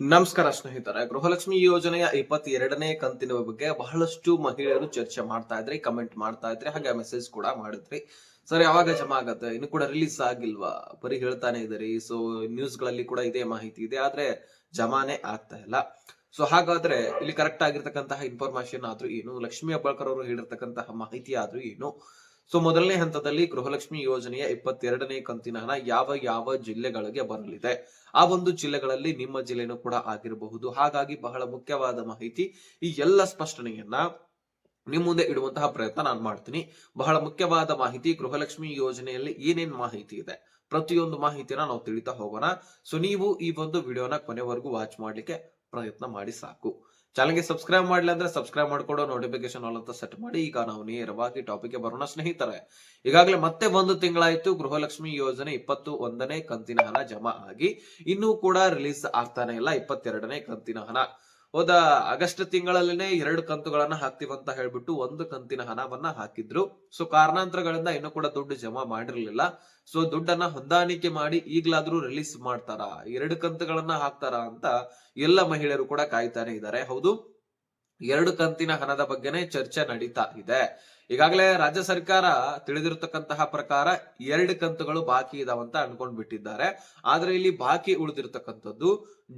ನಮಸ್ಕಾರ ಸ್ನೇಹಿತರೆ, ಗೃಹಲಕ್ಷ್ಮಿ ಯೋಜನೆಯ ಇಪ್ಪತ್ತೆರಡನೇ ಕಂತಿನ ಬಗ್ಗೆ ಬಹಳಷ್ಟು ಮಹಿಳೆಯರು ಚರ್ಚೆ ಮಾಡ್ತಾ ಇದ್ರಿ ಕಮೆಂಟ್ ಮಾಡ್ತಾ ಇದ್ರಿ, ಹಾಗೆ ಮೆಸೇಜ್ ಕೂಡ ಮಾಡಿದ್ರಿ. ಸರ್, ಯಾವಾಗ ಜಮಾ ಆಗತ್ತೆ? ಇನ್ನು ಕೂಡ ರಿಲೀಸ್ ಆಗಿಲ್ವಾ? ಬರೀ ಹೇಳ್ತಾನೆ ಇದ್ರಿ ಸೊ ನ್ಯೂಸ್ಗಳಲ್ಲಿ ಕೂಡ ಇದೇ ಮಾಹಿತಿ ಇದೆ, ಆದ್ರೆ ಜಮಾನೆ ಆಗ್ತಾ ಇಲ್ಲ. ಸೊ ಹಾಗಾದ್ರೆ ಇಲ್ಲಿ ಕರೆಕ್ಟ್ ಆಗಿರ್ತಕ್ಕಂತಹ ಇನ್ಫಾರ್ಮೇಶನ್ ಆದ್ರೂ ಏನು? ಲಕ್ಷ್ಮಿ ಅಬ್ಬಾಳ್ಕರ್ ಅವರು ಹೇಳಿರ್ತಕ್ಕಂತಹ ಮಾಹಿತಿ ಆದ್ರೂ ಏನು? ಸೊ ಮೊದಲನೇ ಹಂತದಲ್ಲಿ ಗೃಹಲಕ್ಷ್ಮಿ ಯೋಜನೆಯ ಇಪ್ಪತ್ತೆರಡನೇ ಕಂತಿನ ಹಣ ಯಾವ ಯಾವ ಜಿಲ್ಲೆಗಳಿಗೆ ಬರಲಿದೆ? ಆ ಒಂದು ಜಿಲ್ಲೆಗಳಲ್ಲಿ ನಿಮ್ಮ ಜಿಲ್ಲೆನೂ ಕೂಡ ಆಗಿರಬಹುದು. ಹಾಗಾಗಿ ಬಹಳ ಮುಖ್ಯವಾದ ಮಾಹಿತಿ ಈ ಎಲ್ಲ ಸ್ಪಷ್ಟನೆಯನ್ನ ನಿಮ್ ಮುಂದೆ ಇಡುವಂತಹ ಪ್ರಯತ್ನ ನಾನು ಮಾಡ್ತೀನಿ. ಬಹಳ ಮುಖ್ಯವಾದ ಮಾಹಿತಿ ಗೃಹಲಕ್ಷ್ಮಿ ಯೋಜನೆಯಲ್ಲಿ ಏನೇನ್ ಮಾಹಿತಿ ಇದೆ? ಪ್ರತಿಯೊಂದು ಮಾಹಿತಿನ ನಾವು ತಿಳಿತಾ ಹೋಗೋಣ. ಸೊ ನೀವು ಈ ಒಂದು ವಿಡಿಯೋನ ಕೊನೆವರೆಗೂ ವಾಚ್ ಮಾಡ್ಲಿಕ್ಕೆ ಪ್ರಯತ್ನ ಮಾಡಿ ಸಾಕು. ಚಾನಲ್ಗೆ ಸಬ್ಸ್ಕ್ರೈಬ್ ಮಾಡಲಿ ಅಂದ್ರೆ ಸಬ್ಸ್ಕ್ರೈಬ್ ಮಾಡಿಕೊಡೋ ನೋಟಿಫಿಕೇಶನ್ ಆಲ್ ಅಂತ ಸೆಟ್ ಮಾಡಿ, ಈಗ ನಾವು ನೇರವಾಗಿ ಟಾಪಿಕ್ ಬರೋಣ ಸ್ನೇಹಿತರೆ. ಈಗಾಗಲೇ ಮತ್ತೆ ಒಂದು ತಿಂಗಳಾಯಿತು, ಗೃಹಲಕ್ಷ್ಮಿ ಯೋಜನೆ ಇಪ್ಪತ್ತು ಒಂದನೇ ಕಂತಿನ ಹಣ ಜಮಾ ಆಗಿ, ಇನ್ನೂ ಕೂಡ ರಿಲೀಸ್ ಆಗ್ತಾನೆ ಇಲ್ಲ, ಇಪ್ಪತ್ತೆರಡನೇ ಕಂತಿನ ಹಣ. ಹೋದ ಆಗಸ್ಟ್ ತಿಂಗಳಲ್ಲಿನೇ ಎರಡು ಕಂತುಗಳನ್ನ ಹಾಕ್ತಿವಂತ ಹೇಳ್ಬಿಟ್ಟು ಒಂದು ಕಂತಿನ ಹಣವನ್ನ ಹಾಕಿದ್ರು. ಸೊ ಕಾರಣಾಂತರಗಳಿಂದ ಇನ್ನೂ ಕೂಡ ದುಡ್ಡು ಜಮಾ ಮಾಡಿರ್ಲಿಲ್ಲ. ಸೊ ದುಡ್ಡನ್ನ ಹೊಂದಾಣಿಕೆ ಮಾಡಿ ಈಗ್ಲಾದ್ರೂ ರಿಲೀಸ್ ಮಾಡ್ತಾರ? ಎರಡು ಕಂತುಗಳನ್ನ ಹಾಕ್ತಾರ ಅಂತ ಎಲ್ಲ ಮಹಿಳೆಯರು ಕೂಡ ಕಾಯ್ತಾನೆ ಇದ್ದಾರೆ ಹೌದು, ಎರಡು ಕಂತಿನ ಹಣದ ಬಗ್ಗೆನೇ ಚರ್ಚೆ ನಡೀತಾ ಇದೆ. ಈಗಾಗಲೇ ರಾಜ್ಯ ಸರ್ಕಾರ ತಿಳಿದಿರತಕ್ಕಂತಹ ಪ್ರಕಾರ ಎರಡು ಕಂತುಗಳು ಬಾಕಿ ಇದಾವಂತ ಅನ್ಕೊಂಡ್ ಬಿಟ್ಟಿದ್ದಾರೆ. ಆದ್ರೆ ಇಲ್ಲಿ ಬಾಕಿ ಉಳಿದಿರ್ತಕ್ಕಂಥದ್ದು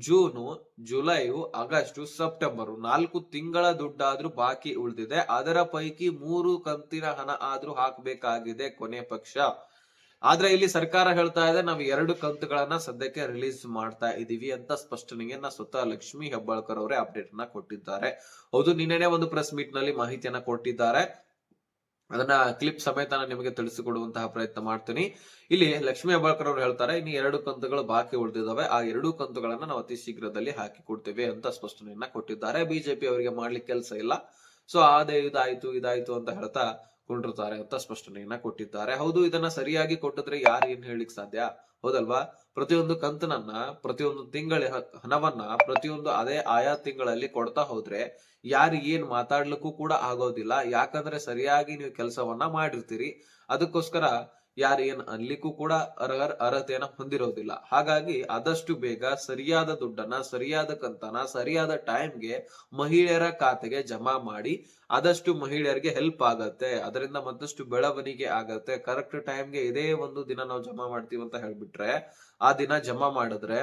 ಜೂನು ಜುಲೈ ಆಗಸ್ಟ್, ಸೆಪ್ಟೆಂಬರ್. ನಾಲ್ಕು ತಿಂಗಳ ದುಡ್ಡಾದ್ರೂ ಬಾಕಿ ಉಳಿದಿದೆ. ಅದರ ಪೈಕಿ ಮೂರು ಕಂತಿನ ಹಣ ಆದ್ರೂ ಹಾಕಬೇಕಾಗಿದೆ ಕೊನೆ ಪಕ್ಷ. ಆದ್ರೆ ಇಲ್ಲಿ ಸರ್ಕಾರ ಹೇಳ್ತಾ ಇದೆ, ನಾವು ಎರಡು ಕಂತುಗಳನ್ನ ಸದ್ಯಕ್ಕೆ ರಿಲೀಸ್ ಮಾಡ್ತಾ ಇದೀವಿ ಅಂತ ಸ್ಪಷ್ಟನೆಯನ್ನ ಸ್ವತಃ ಲಕ್ಷ್ಮಿ ಹೆಬ್ಬಾಳ್ಕರ್ ಅವರೇ ಅಪ್ಡೇಟ್ ಅನ್ನ ಕೊಟ್ಟಿದ್ದಾರೆ. ಹೌದು, ನಿನ್ನೆನೆ ಒಂದು ಪ್ರೆಸ್ ಮೀಟ್ನಲ್ಲಿ ಮಾಹಿತಿಯನ್ನ ಕೊಟ್ಟಿದ್ದಾರೆ. ಅದನ್ನ ಕ್ಲಿಪ್ ಸಮೇತ ನಿಮಗೆ ತಿಳಿಸಿಕೊಡುವಂತಹ ಪ್ರಯತ್ನ ಮಾಡ್ತೀನಿ. ಇಲ್ಲಿ ಲಕ್ಷ್ಮೀ ಹೆಬ್ಬಾಳ್ಕರ್ ಅವರು ಹೇಳ್ತಾರೆ, ಇನ್ನು ಎರಡು ಕಂತುಗಳು ಬಾಕಿ ಉಳಿದಿದ್ದಾವೆ. ಆ ಎರಡು ಕಂತುಗಳನ್ನ ನಾವು ಅತಿ ಶೀಘ್ರದಲ್ಲಿ ಹಾಕಿ ಕೊಡ್ತೇವೆ ಅಂತ ಸ್ಪಷ್ಟನೆಯನ್ನ ಕೊಟ್ಟಿದ್ದಾರೆ. ಬಿಜೆಪಿ ಅವರಿಗೆ ಮಾಡ್ಲಿಕ್ಕೆ ಕೆಲಸ ಇಲ್ಲ. ಸೊ ಅದೇ ಇದಾಯ್ತು ಇದಾಯ್ತು ಅಂತ ಹೇಳ್ತಾ ಕೊಂಡಿರ್ತಾರೆ ಅಂತ ಸ್ಪಷ್ಟನೆಯನ್ನ ಕೊಟ್ಟಿದ್ದಾರೆ. ಹೌದು, ಇದನ್ನ ಸರಿಯಾಗಿ ಕೊಟ್ಟಿದ್ರೆ ಯಾರು ಏನ್ ಹೇಳಿಕ್ ಸಾಧ್ಯ? ಹೌದಲ್ವಾ? ಪ್ರತಿಯೊಂದು ಕಂತನನ್ನ, ಪ್ರತಿಯೊಂದು ತಿಂಗಳ ಹಣವನ್ನ ಪ್ರತಿಯೊಂದು ಅದೇ ಆಯಾ ತಿಂಗಳಲ್ಲಿ ಕೊಡ್ತಾ ಹೋದ್ರೆ ಯಾರು ಏನ್ ಮಾತಾಡ್ಲಿಕ್ಕೂ ಕೂಡ ಆಗೋದಿಲ್ಲ. ಯಾಕಂದ್ರೆ ಸರಿಯಾಗಿ ನೀವು ಕೆಲಸವನ್ನ ಮಾಡಿರ್ತೀರಿ. ಅದಕ್ಕೋಸ್ಕರ ಯಾರು ಏನ್ ಅನ್ಲಿಕ್ಕೂ ಕೂಡ ಅರ್ಹ ಅರ್ಹತೆಯನ್ನ ಹೊಂದಿರೋದಿಲ್ಲ. ಹಾಗಾಗಿ ಆದಷ್ಟು ಬೇಗ ಸರಿಯಾದ ದುಡ್ಡನ್ನ, ಸರಿಯಾದ ಕಂತನ ಸರಿಯಾದ ಟೈಮ್ಗೆ ಮಹಿಳೆಯರ ಖಾತೆಗೆ ಜಮಾ ಮಾಡಿ ಆದಷ್ಟು ಮಹಿಳೆಯರಿಗೆ ಹೆಲ್ಪ್ ಆಗತ್ತೆ. ಅದರಿಂದ ಮತ್ತಷ್ಟು ಬೆಳವಣಿಗೆ ಆಗತ್ತೆ. ಕರೆಕ್ಟ್ ಟೈಮ್ಗೆ ಇದೇ ಒಂದು ದಿನ ನಾವು ಜಮಾ ಮಾಡ್ತೀವಿ ಅಂತ ಹೇಳ್ಬಿಟ್ರೆ, ಆ ದಿನ ಜಮಾ ಮಾಡಿದ್ರೆ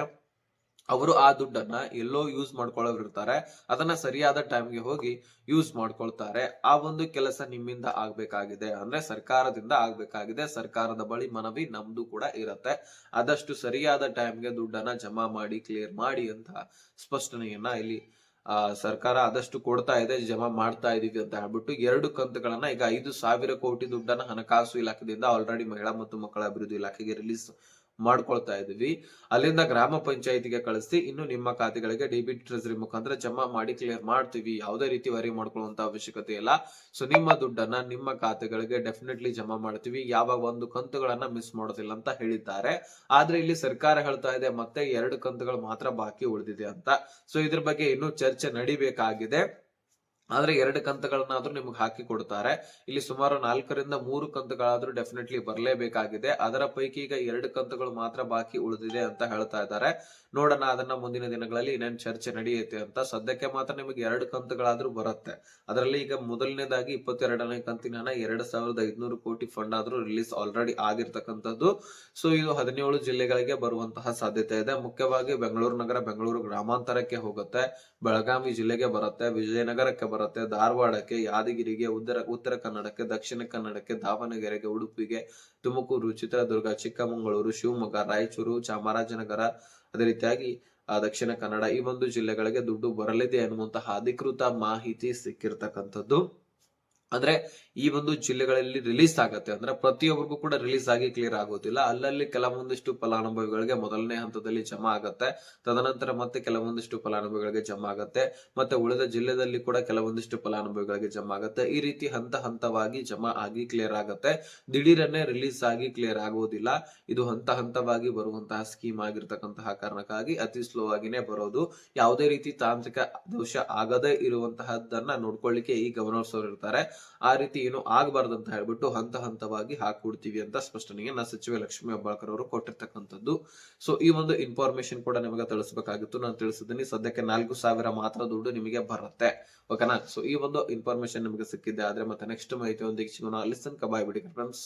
ಅವರು ಆ ದುಡ್ಡನ್ನ ಎಲ್ಲೋ ಯೂಸ್ ಮಾಡ್ಕೊಳ್ಳೋರಿರ್ತಾರೆ ಅದನ್ನ ಸರಿಯಾದ ಟೈಮ್ಗೆ ಹೋಗಿ ಯೂಸ್ ಮಾಡ್ಕೊಳ್ತಾರೆ. ಆ ಒಂದು ಕೆಲಸ ನಿಮ್ಮಿಂದ ಆಗ್ಬೇಕಾಗಿದೆ. ಅಂದ್ರೆ ಸರ್ಕಾರದಿಂದ ಆಗ್ಬೇಕಾಗಿದೆ. ಸರ್ಕಾರದ ಬಳಿ ಮನವಿ ನಮ್ದು ಕೂಡ ಇರತ್ತೆ. ಆದಷ್ಟು ಸರಿಯಾದ ಟೈಮ್ಗೆ ದುಡ್ಡನ್ನ ಜಮಾ ಮಾಡಿ ಕ್ಲಿಯರ್ ಮಾಡಿ ಅಂತ ಸ್ಪಷ್ಟನೆಯನ್ನ ಇಲ್ಲಿ, ಆ, ಸರ್ಕಾರ ಆದಷ್ಟು ಕೊಡ್ತಾ ಇದೆ, ಜಮಾ ಮಾಡ್ತಾ ಇದೀವಿ ಅಂತ ಹೇಳ್ಬಿಟ್ಟು ಎರಡು ಕಂತುಗಳನ್ನ ಈಗ ಐದು ಸಾವಿರ ಕೋಟಿ ದುಡ್ಡನ್ನ ಹಣಕಾಸು ಇಲಾಖೆಯಿಂದ ಆಲ್ರೆಡಿ ಮಹಿಳಾ ಮತ್ತು ಮಕ್ಕಳ ಅಭಿವೃದ್ಧಿ ಇಲಾಖೆಗೆ ರಿಲೀಸ್ ಮಾಡ್ಕೊಳ್ತಾ ಇದ್ವಿ ಅಲ್ಲಿಂದ ಗ್ರಾಮ ಪಂಚಾಯತಿಗೆ ಕಳಿಸಿ ಇನ್ನು ನಿಮ್ಮ ಖಾತೆಗಳಿಗೆ ಡೆಬಿಟ್ ಟ್ರೆಸರಿ ಮುಖಾಂತರ ಜಮಾ ಮಾಡಿ ಕ್ಲಿಯರ್ ಮಾಡ್ತೀವಿ. ಯಾವುದೇ ರೀತಿ ವರಿ ಮಾಡ್ಕೊಳ್ಳುವಂತ ಅವಶ್ಯಕತೆ ಇಲ್ಲ. ಸೊ, ನಿಮ್ಮ ದುಡ್ಡನ್ನ ನಿಮ್ಮ ಖಾತೆಗಳಿಗೆ ಡೆಫಿನೆಟ್ಲಿ ಜಮಾ ಮಾಡ್ತೀವಿ. ಯಾವ ಒಂದು ಕಂತುಗಳನ್ನ ಮಿಸ್ ಮಾಡೋದಿಲ್ಲ ಅಂತ ಹೇಳಿದ್ದಾರೆ. ಆದ್ರೆ ಇಲ್ಲಿ ಸರ್ಕಾರ ಹೇಳ್ತಾ ಇದೆ, ಮತ್ತೆ ಎರಡು ಕಂತುಗಳು ಮಾತ್ರ ಬಾಕಿ ಉಳಿದಿದೆ ಅಂತ. ಸೊ, ಇದ್ರ ಬಗ್ಗೆ ಇನ್ನೂ ಚರ್ಚೆ ನಡಿಬೇಕಾಗಿದೆ. ಆದ್ರೆ ಎರಡು ಕಂತುಗಳನ್ನಾದ್ರೂ ನಿಮ್ಗೆ ಹಾಕಿ ಕೊಡ್ತಾರೆ. ಇಲ್ಲಿ ಸುಮಾರು ನಾಲ್ಕರಿಂದ ಮೂರು ಕಂತುಗಳಾದ್ರೂ ಡೆಫಿನೆಟ್ಲಿ ಬರಲೇಬೇಕಾಗಿದೆ. ಅದರ ಪೈಕಿ ಈಗ ಎರಡು ಕಂತುಗಳು ಮಾತ್ರ ಬಾಕಿ ಉಳಿದಿದೆ ಅಂತ ಹೇಳ್ತಾ ಇದ್ದಾರೆ. ನೋಡೋಣ ಅದನ್ನ ಮುಂದಿನ ದಿನಗಳಲ್ಲಿ ಇನ್ನೇನು ಚರ್ಚೆ ನಡೆಯುತ್ತೆ ಅಂತ. ಸದ್ಯಕ್ಕೆ ಮಾತ್ರ ನಿಮಗೆ ಎರಡು ಕಂತುಗಳಾದ್ರೂ ಬರುತ್ತೆ. ಅದರಲ್ಲಿ ಈಗ ಮೊದಲನೇದಾಗಿ ಇಪ್ಪತ್ತೆರಡನೇ ಕಂತಿನ ಎರಡ್ ಸಾವಿರದ ಐದ್ನೂರು ಕೋಟಿ ಫಂಡ್ ಆದ್ರೂ ರಿಲೀಸ್ ಆಲ್ರೆಡಿ ಆಗಿರ್ತಕ್ಕಂಥದ್ದು. ಸೊ ಇದು ಹದಿನೇಳು ಜಿಲ್ಲೆಗಳಿಗೆ ಬರುವಂತಹ ಸಾಧ್ಯತೆ ಇದೆ. ಮುಖ್ಯವಾಗಿ ಬೆಂಗಳೂರು ನಗರ, ಬೆಂಗಳೂರು ಗ್ರಾಮಾಂತರಕ್ಕೆ ಹೋಗುತ್ತೆ. ಬೆಳಗಾವಿ ಜಿಲ್ಲೆಗೆ ಬರುತ್ತೆ, ವಿಜಯನಗರಕ್ಕೆ ಬರುತ್ತೆ, ಧಾರವಾಡಕ್ಕೆ, ಯಾದಗಿರಿಗೆ ಉತ್ತರ ಉತ್ತರ ಕನ್ನಡಕ್ಕೆ, ದಕ್ಷಿಣ ಕನ್ನಡಕ್ಕೆ, ದಾವಣಗೆರೆಗೆ, ಉಡುಪಿಗೆ, ತುಮಕೂರು, ಚಿತ್ರದುರ್ಗ, ಚಿಕ್ಕಮಗಳೂರು, ಶಿವಮೊಗ್ಗ, ರಾಯಚೂರು, ಚಾಮರಾಜನಗರ, ಅದೇ ರೀತಿಯಾಗಿ ದಕ್ಷಿಣ ಕನ್ನಡ ಈ ಒಂದು ಜಿಲ್ಲೆಗಳಿಗೆ ದುಡ್ಡು ಬರಲಿದೆ ಅನ್ನುವಂತಹ ಅಧಿಕೃತ ಮಾಹಿತಿ ಸಿಕ್ಕಿರ್ತಕ್ಕಂಥದ್ದು. ಅಂದ್ರೆ ಈ ಒಂದು ಜಿಲ್ಲೆಗಳಲ್ಲಿ ರಿಲೀಸ್ ಆಗತ್ತೆ. ಅಂದ್ರೆ ಪ್ರತಿಯೊಬ್ಬರಿಗೂ ಕೂಡ ರಿಲೀಸ್ ಆಗಿ ಕ್ಲಿಯರ್ ಆಗೋದಿಲ್ಲ. ಅಲ್ಲಲ್ಲಿ ಕೆಲವೊಂದಿಷ್ಟು ಫಲಾನುಭವಿಗಳಿಗೆ ಮೊದಲನೇ ಹಂತದಲ್ಲಿ ಜಮಾ ಆಗತ್ತೆ. ತದನಂತರ ಮತ್ತೆ ಕೆಲವೊಂದಿಷ್ಟು ಫಲಾನುಭವಿಗಳಿಗೆ ಜಮಾ ಆಗತ್ತೆ. ಮತ್ತೆ ಉಳಿದ ಜಿಲ್ಲೆದಲ್ಲಿ ಕೂಡ ಕೆಲವೊಂದಿಷ್ಟು ಫಲಾನುಭವಿಗಳಿಗೆ ಜಮಾ ಆಗತ್ತೆ. ಈ ರೀತಿ ಹಂತ ಹಂತವಾಗಿ ಜಮಾ ಆಗಿ ಕ್ಲಿಯರ್ ಆಗತ್ತೆ. ದಿಢೀರನ್ನೇ ರಿಲೀಸ್ ಆಗಿ ಕ್ಲಿಯರ್ ಆಗುವುದಿಲ್ಲ ಇದು ಹಂತ ಹಂತವಾಗಿ ಬರುವಂತಹ ಸ್ಕೀಮ್ ಆಗಿರ್ತಕ್ಕಂತಹ ಕಾರಣಕ್ಕಾಗಿ ಅತಿ ಸ್ಲೋ ಆಗಿನೇ ಬರೋದು. ಯಾವುದೇ ರೀತಿ ತಾಂತ್ರಿಕ ದೋಷ ಆಗದೇ ಇರುವಂತಹದ್ದನ್ನ ನೋಡ್ಕೊಳ್ಳಿಕ್ಕೆ ಈ ಗವರ್ನರ್ಸ್ ಅವರು ಇರ್ತಾರೆ. ಆ ರೀತಿ ಏನು ಆಗಬಾರ್ದು ಅಂತ ಹೇಳ್ಬಿಟ್ಟು ಹಂತ ಹಂತವಾಗಿ ಹಾಕ್ಬಿಡ್ತೀವಿ ಅಂತ ಸ್ಪಷ್ಟನೆಯನ್ನ ಸಚಿವೆ ಲಕ್ಷ್ಮೀ ಹೆಬ್ಬಾಳ್ಕರ್ ಅವರು ಕೊಟ್ಟಿರ್ತಕ್ಕಂಥದ್ದು. ಸೊ ಈ ಒಂದು ಇನ್ಫಾರ್ಮೇಶನ್ ಕೂಡ ನಿಮಗೆ ತಿಳಿಸಬೇಕಾಗಿತ್ತು. ನಾನು ತಿಳಿಸಿದ್ದೀನಿ, ಸದ್ಯಕ್ಕೆ ನಾಲ್ಕು ಸಾವಿರ ಮಾತ್ರ ದುಡ್ಡು ನಿಮಗೆ ಬರುತ್ತೆ. ಓಕೆನಾ ಸೊ ಈ ಒಂದು ಇನ್ಫಾರ್ಮೇಶನ್ ನಿಮಗೆ ಸಿಕ್ಕಿದೆ, ಆದ್ರೆ ಮತ್ತೆ ನೆಕ್ಸ್ಟ್ ಮಾಹಿತಿ ಮಾಹಿತಿಯೊಂದಿಗೆ ಸಿಗೋಣ. ಲಿಸನ್ ಕಬಾಯ್ ಬಿಡಿ ಫ್ರೆಂಡ್ಸ್